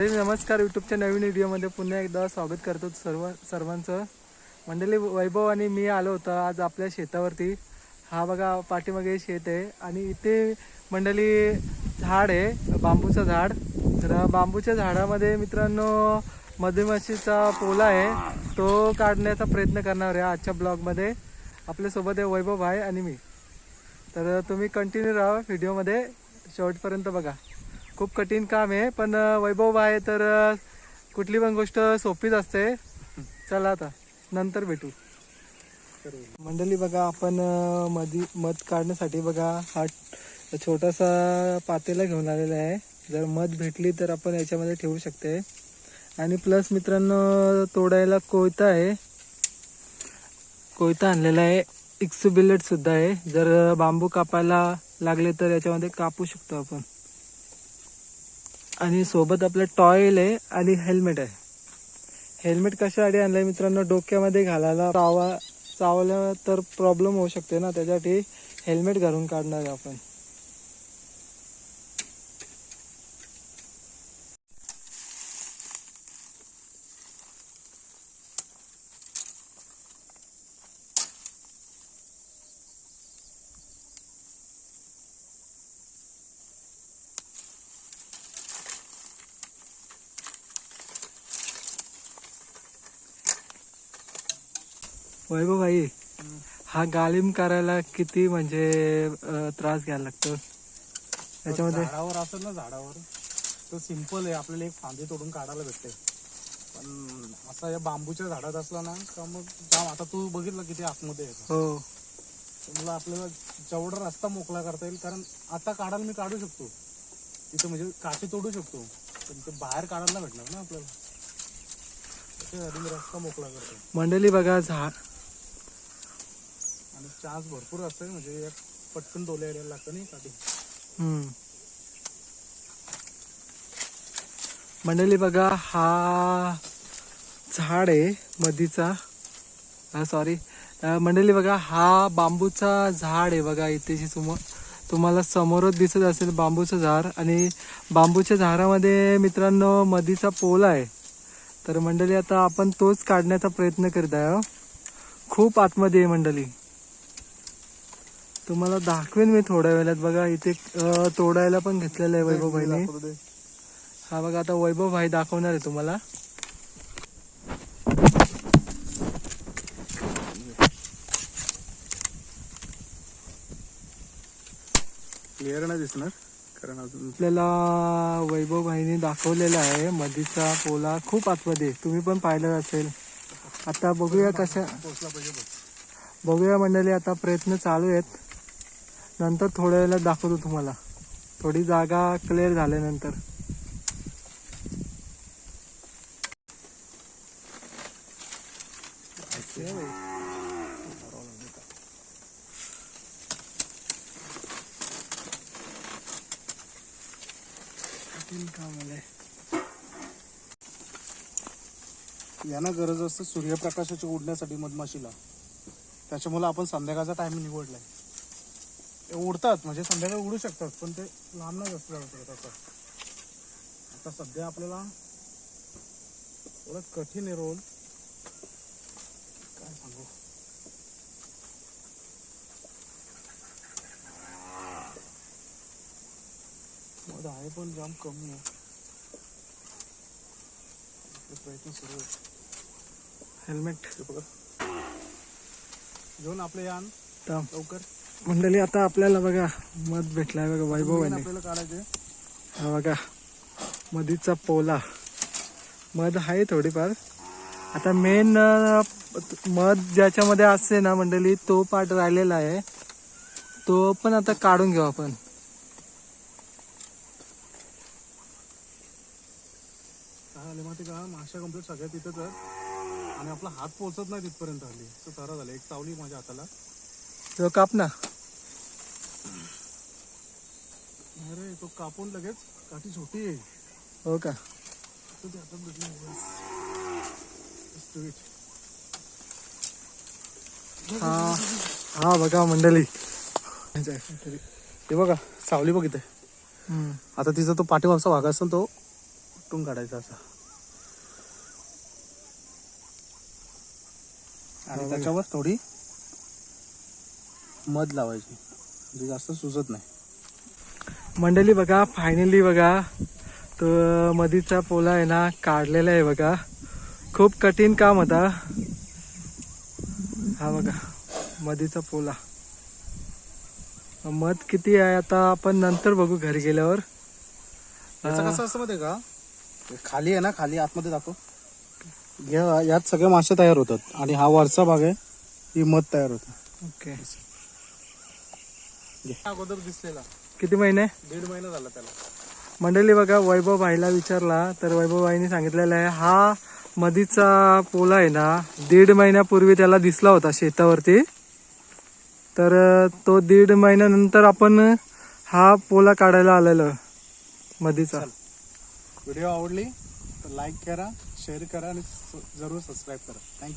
नमस्कार यूट्यूबच्या नवीन व्हिडिओमध्ये पुन्हा एकदा स्वागत करतो सर्व सर्वांचं. मंडळी वैभव आणि मी आलो होतो आज आपल्या शेतावरती. हा बघा पाठीमागे शेत आहे आणि इथे मंडळी झाड आहे बांबूचं झाड. तर बांबूच्या झाडामध्ये मित्रांनो मधुमाशीचा पोला आहे. तो काढण्याचा प्रयत्न करणार आहे आजच्या ब्लॉगमध्ये आपल्यासोबत आहे वैभव भाई आणि मी. तर तुम्ही कंटिन्यू राहा व्हिडिओमध्ये शेवटपर्यंत बघा. खूप कठीण काम आहे पण वैभव आहे तर कुठली पण गोष्ट सोपीच असते. चला आता नंतर भेटू. मंडळी बघा आपण मधी मध काढण्यासाठी बघा हा छोटासा पातेला घेऊन आलेला आहे. जर मध भेटली तर आपण याच्यामध्ये ठेवू शकते. आणि प्लस मित्रांनो तोडायला कोयता आहे. कोयता आणलेला आहे. इक्सू बिलेट सुद्धा आहे. जर बांबू कापायला लागले तर याच्यामध्ये कापू शकतो आपण. आणि सोबत आपलं टॉयल आहे आणि हेल्मेट आहे. हेल्मेट कशासाठी आणलंय मित्रांनो? डोक्यामध्ये घालायला चावा चावलं तर प्रॉब्लेम होऊ शकते ना? त्याच्यासाठी हेल्मेट घालून काढणार आहे आपण. वैभव भाई हा गालिम करायला किती म्हणजे अं, त्रास घ्यायला लागतो? त्याच्यामध्ये झाडावर असेल ना झाडावर. तो सिंपल आहे आपल्याला एक फांदी तोडून काढायला भेटते. पण असा या बांबूच्या झाडात असला ना का मग जाम आता तू बघितलं किती आतमध्ये. हो. मला आपल्याला जेवढा रस्ता मोकळा करता येईल कारण आता काढायला मी काढू शकतो. तिथं म्हणजे काठी तोडू शकतो. पण ते बाहेर काढायला नाही भेटणार ना आपल्याला. त्याच्यासाठी मी रस्ता मोकळा करतो. मंडळी बघा झाड आणि चान्स भरपूर असतो म्हणजे एक पटकन डोले यायला लागतं नाही साठी मंडळी बघा हा झाड आहे मधीचा. सॉरी मंडळी बघा हा बांबूचा झाड आहे बघा इथे जे तुम्हाला समोरच दिसत असेल बांबूचं झाड. आणि बांबूच्या झाडामध्ये मित्रांनो मधीचा पोल आहे. तर मंडळी आता आपण तोच काढण्याचा प्रयत्न करत आहे खूप आतमध्ये आहे मंडळी. तुम्हाला दाखवेन मी थोड्या वेळात. बघा इथे तोडायला पण घेतलेलं आहे वैभव भाईने. हा बघा आता वैभव भाई दाखवणार आहे तुम्हाला. क्लिअर नाही दिसणार कारण अजून आपल्याला वैभव भाईने दाखवलेला आहे. मधीचा पोला खूप आतमध्ये. तुम्ही पण पाहिलं असेल. आता बघूया कशा पोचला पाहिजे बघ. बघूया मंडळी आता प्रयत्न चालू आहेत. नंतर थोड्या वेळात दाखवतो तुम्हाला. थोडी जागा क्लिअर झाल्यानंतर. यांना गरज असते सूर्यप्रकाशाच्या उडण्यासाठी मधमाशीला. त्याच्यामुळे आपण संध्याकाळचा टाइम निवडलाय. ते उडतात म्हणजे संध्याकाळी उडू शकतात पण ते लांब नाही जास्त जाऊ शकत असं आता सध्या आपल्याला थोडं कठीण आहे रोल काय सांगू? मध आहे पण जाम कमी आहे. प्रयत्न सुरू आहेत. हेल्मेट बघा. घेऊन आपले यान. लवकर. मंडळी आता आपल्याला बघा मध भेटलाय बघा आपल्याला काढायचे. हा बघा मधीचा पोला. मध आहे थोडीफार. आता मेन मध ज्याच्यामध्ये असते ना मंडळी तो पार्ट राहिलेला आहे. तो पण आता काढून घेऊ आपण. माहिती का? माशा कंप्लीट सगळ्या तिथंच आणि आपला हात पोहोचत नाही तिथपर्यंत आली तर तरा झालं. एक चावली माझ्या हाताला. तो काप ना. अरे तो कापून लगेच काठी छोटी आहे. हो का? तो ते हातात भेटली. हा. हा बघा मंडळी. हे बघा सावली बघ इथे. आता तिचा तो पाठीमागचा भाग असेल तो उपटून काढायचा असा. आणि त्याच्यावर थोडी मध लावायची. म्हणजे जास्त सुजत नाही. मंडळी बघा फायनली बघा तो मधीचा पोला आहे ना काढलेला आहे बघा. खूप कठीण काम होता. हा बघा मधीचा पोला. मध किती आहे आता आपण नंतर बघू घरी गेल्यावर. याचं कसं असतं का? खाली आहे ना खाली आतमध्ये या- यात सगळे मासे तयार होतात आणि हा वरचा भाग आहे ही मध तयार होते. ओके अगोदर दिसलेला. किती महिने? दीड महिना झाला त्याला. मंडळी बघा वैभव भाईला विचारला तर वैभव भाईने सांगितलेलं आहे हा मधीचा पोला आहे ना दीड महिन्यापूर्वी त्याला दिसला होता शेतावरती. तर तो दीड महिन्यानंतर आपण हा पोला काढायला आलेलो मधीचा. व्हिडिओ आवडली तर लाईक करा शेअर करा आणि जरूर सबस्क्राईब करा. थँक्यू